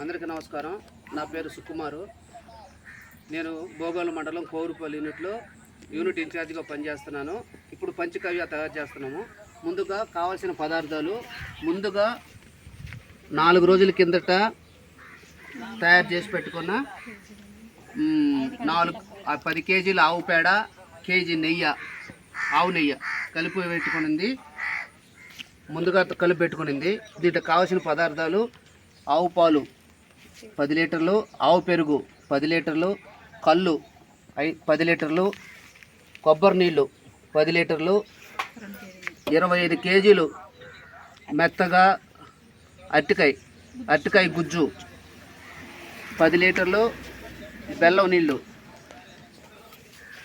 అందరికీ నమస్కారం. నా పేరు సుకుమారు. నేను భోగోలు మండలం కోరుపల్లి యూనిట్లో యూనిట్ ఇన్ఛార్జిగా పనిచేస్తున్నాను. ఇప్పుడు పంచకవ్య తయారు చేస్తున్నాము. ముందుగా కావాల్సిన పదార్థాలు ముందుగా నాలుగు రోజుల కిందట తయారు చేసి పెట్టుకున్న నాలుగు పది కేజీల ఆవు పేడ కేజీ నెయ్యి ఆవు నెయ్యి కలిపి పెట్టుకునింది. ముందుగా కలిపి పెట్టుకునింది. దీంట్లో కావాల్సిన పదార్థాలు ఆవు పాలు పది లీటర్లు ఆవు పెరుగు పది లీటర్లు కళ్ళు ఐ పది లీటర్లు కొబ్బరి నీళ్ళు పది లీటర్లు ఇరవై ఐదు కేజీలు మెత్తగా అరటికాయ అరటికాయ గుజ్జు పది లీటర్లు బెల్లం నీళ్ళు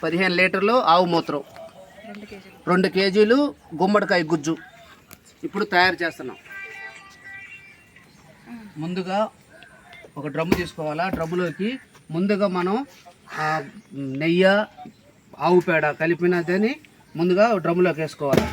పదిహేను లీటర్లు ఆవు మూత్రం. రెండు కేజీలు గుమ్మడికాయ గుజ్జు. ఇప్పుడు తయారు చేస్తున్నాం. ముందుగా ఒక డ్రమ్ము తీసుకోవాలా? డ్రమ్ములోకి ముందుగా మనం నెయ్యి ఆవు పేడ కలిపినదని ముందుగా డ్రమ్ములోకి వేసుకోవాలి?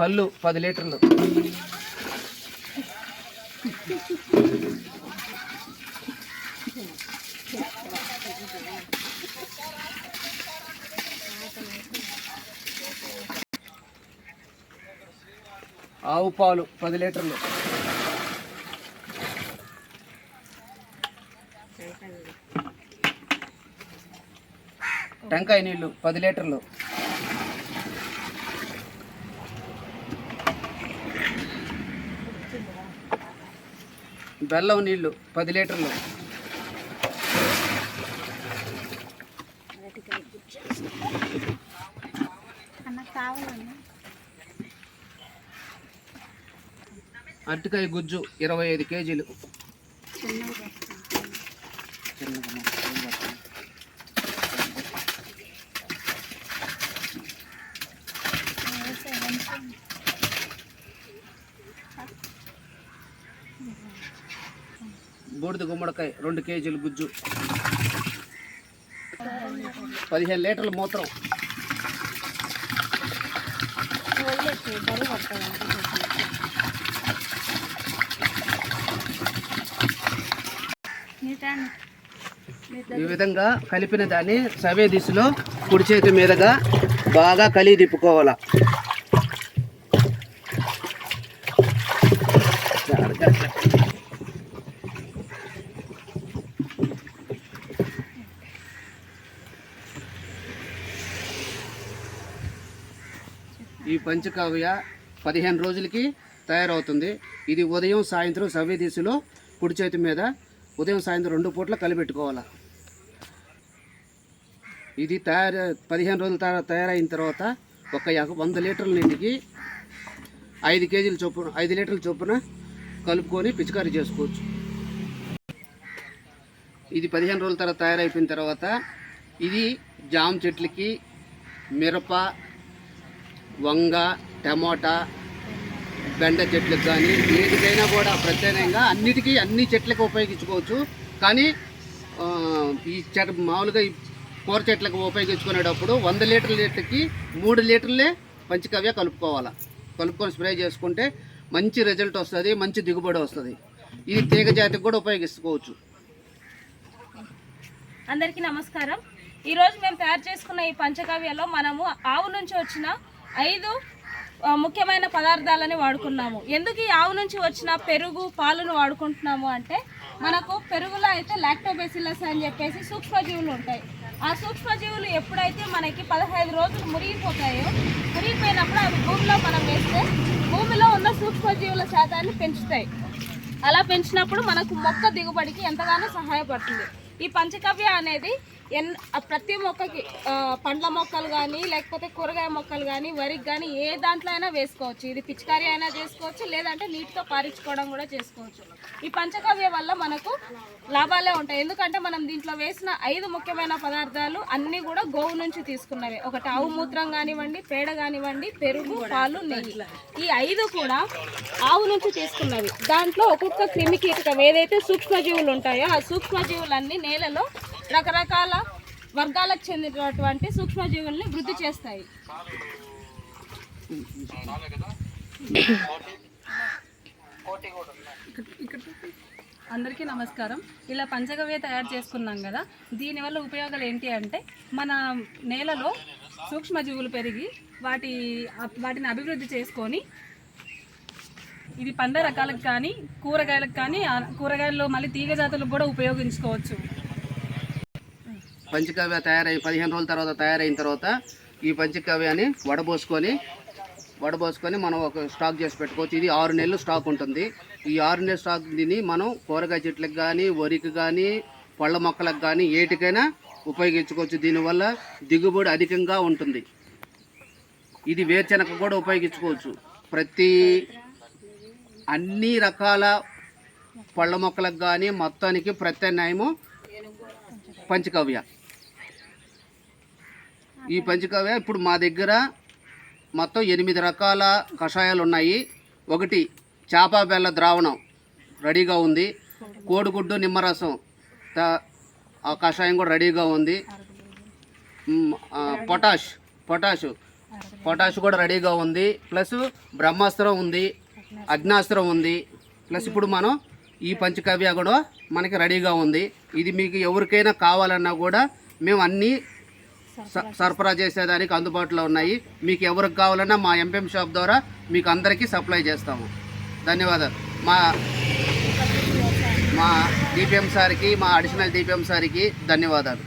కళ్ళు పది లీటర్లు. ఆవు పాలు పది లీటర్లు. టెంకాయ నీళ్ళు పది లీటర్లు. బెల్లం నీళ్ళు పది లీటర్లు. అరటికాయ గుజ్జు ఇరవై ఐదు కేజీలు. బూడిద గుమ్మడికాయ రెండు కేజీలు గుజ్జు. పదిహేను లీటర్ల మూత్రం. ఈ విధంగా కలిపిన దాన్ని సవే దిశలో కుడి చేతి మీదుగా బాగా కలిగి తిప్పుకోవాలా. ఈ పంచకావ్య పదిహేను రోజులకి తయారవుతుంది. ఇది ఉదయం సాయంత్రం సవ్య దిశలో కుడి చేతి మీద ఉదయం సాయంత్రం రెండు పూట్ల కలిపెట్టుకోవాలి. ఇది తయారు పదిహేను రోజుల తర్వాత తయారైన తర్వాత ఒక వంద లీటర్ల నీటికి ఐదు కేజీల చొప్పున ఐదు లీటర్ల చొప్పున కలుపుకొని పిచికారీ చేసుకోవచ్చు. ఇది పదిహేను రోజుల తర్వాత తయారైపోయిన తర్వాత ఇది జామ చెట్లకి మిరప వంగ టమోటా బెండ చెట్లకు కానీ ఏదికైనా కూడా ప్రత్యేకంగా అన్నిటికీ అన్ని చెట్లకు ఉపయోగించుకోవచ్చు. కానీ ఈ చెట్ మామూలుగా ఈ కూర చెట్లకు ఉపయోగించుకునేటప్పుడు వంద లీటర్ల లీటర్కి మూడు లీటర్లే పంచకవ్య కలుపుకోవాలి. కలుపుకొని స్ప్రే చేసుకుంటే మంచి రిజల్ట్ వస్తుంది మంచి దిగుబడి వస్తుంది. ఇది తీగ జాతికి కూడా ఉపయోగించుకోవచ్చు అందరికీ నమస్కారం. ఈరోజు మేము తయారు చేసుకున్న ఈ పంచకావ్యలో మనము ఆవు నుంచి వచ్చిన ఐదు ముఖ్యమైన పదార్థాలని వాడుకున్నాము. ఎందుకు ఈ ఆవు నుంచి వచ్చిన పెరుగు పాలను వాడుకుంటున్నాము అంటే మనకు పెరుగులో అయితే లాక్టోబెసిలస్ అని చెప్పేసి సూక్ష్మజీవులు ఉంటాయి. ఆ సూక్ష్మజీవులు ఎప్పుడైతే మనకి పదహైదు రోజులు మురిగిపోతాయో మురిగిపోయినప్పుడు అవి భూమిలో మనం వేస్తే భూమిలో ఉన్న సూక్ష్మజీవుల శాతాన్ని పెంచుతాయి. అలా పెంచినప్పుడు మనకు మొక్క దిగుబడికి ఎంతగానో సహాయపడుతుంది. ఈ పంచకవ్య అనేది ఎన్ ఆ ప్రతి మొక్కకి పండ్ల మొక్కలు కానీ లేకపోతే కూరగాయ మొక్కలు కానీ వరికి కానీ ఏ దాంట్లో అయినా వేసుకోవచ్చు. ఇది పిచికారి అయినా చేసుకోవచ్చు లేదంటే నీటితో పారించుకోవడం కూడా చేసుకోవచ్చు. ఈ పంచగవ్య వల్ల మనకు లాభాలే ఉంటాయి. ఎందుకంటే మనం దీంట్లో వేసిన ఐదు ముఖ్యమైన పదార్థాలు అన్నీ కూడా గోవు నుంచి తీసుకున్నవి. ఒకటి ఆవు మూత్రం కానివ్వండి పేడ కానివ్వండి పెరుగు పాలు నెయ్యి. ఈ ఐదు కూడా ఆవు నుంచి తీసుకున్నవి. దాంట్లో ఒక్కొక్క క్రిమి కీటకం ఏదైతే సూక్ష్మజీవులు ఉంటాయో ఆ సూక్ష్మజీవులన్నీ నేలలో రకరకాల వర్గాలకు చెందినటువంటి సూక్ష్మజీవుల్ని వృద్ధి చేస్తాయి. అందరికీ నమస్కారం. ఇలా పంచగవ్య తయారు చేసుకున్నాం కదా దీనివల్ల ఉపయోగాలు ఏంటి అంటే మన నేలలో సూక్ష్మజీవులు పెరిగి వాటి వాటిని అభివృద్ధి చేసుకొని ఇది పండ్ల రకాలకు కానీ కూరగాయలకు కానీ కూరగాయల్లో మళ్ళీ తీగ జాతులకు కూడా ఉపయోగించుకోవచ్చు. పంచకావ్య తయారై పదిహేను రోజుల తర్వాత తయారైన తర్వాత ఈ పంచకావ్యాన్ని వడబోసుకొని వడబోసుకొని మనం ఒక స్టాక్ చేసి పెట్టుకోవచ్చు. ఇది ఆరు నెలలు స్టాక్ ఉంటుంది. ఈ ఆరు నెలల స్టాక్ దీన్ని మనం కూరగాయ చెట్లకు కానీ వరికి కానీ పళ్ళ మొక్కలకు కానీ ఏటికైనా ఉపయోగించుకోవచ్చు. దీనివల్ల దిగుబడి అధికంగా ఉంటుంది. ఇది వేరుశెనగ కూడా ఉపయోగించుకోవచ్చు. ప్రతి అన్ని రకాల పళ్ళ మొక్కలకు కానీ మొత్తానికి ప్రత్యామ్నాయము పంచకవ్య. ఈ పంచకవ్య ఇప్పుడు మా దగ్గర మొత్తం ఎనిమిది రకాల కషాయాలు ఉన్నాయి ఒకటి చేప బెల్ల ద్రావణం రెడీగా ఉంది. కోడిగుడ్డు నిమ్మరసం త- ఆ కషాయం కూడా రెడీగా ఉంది. పొటాష్ పొటాష్ పొటాష్ కూడా రెడీగా ఉంది. ప్లస్ బ్రహ్మాస్త్రం ఉంది అగ్నాస్త్రం ఉంది. ప్లస్ ఇప్పుడు మనం ఈ పంచకవ్య కూడా మనకి రెడీగా ఉంది. ఇది మీకు ఎవరికైనా కావాలన్నా కూడా మేము అన్నీ సరఫరా చేసేదానికి అందుబాటులో ఉన్నాయి. మీకు ఎవరికి కావాలన్నా మా ఎంపీఎం షాప్ ద్వారా మీకు అందరికీ సప్లై చేస్తాము. ధన్యవాదాలు. మా మా డిపిఎం సార్కి మా అడిషనల్ డిపిఎం సార్కి ధన్యవాదాలు.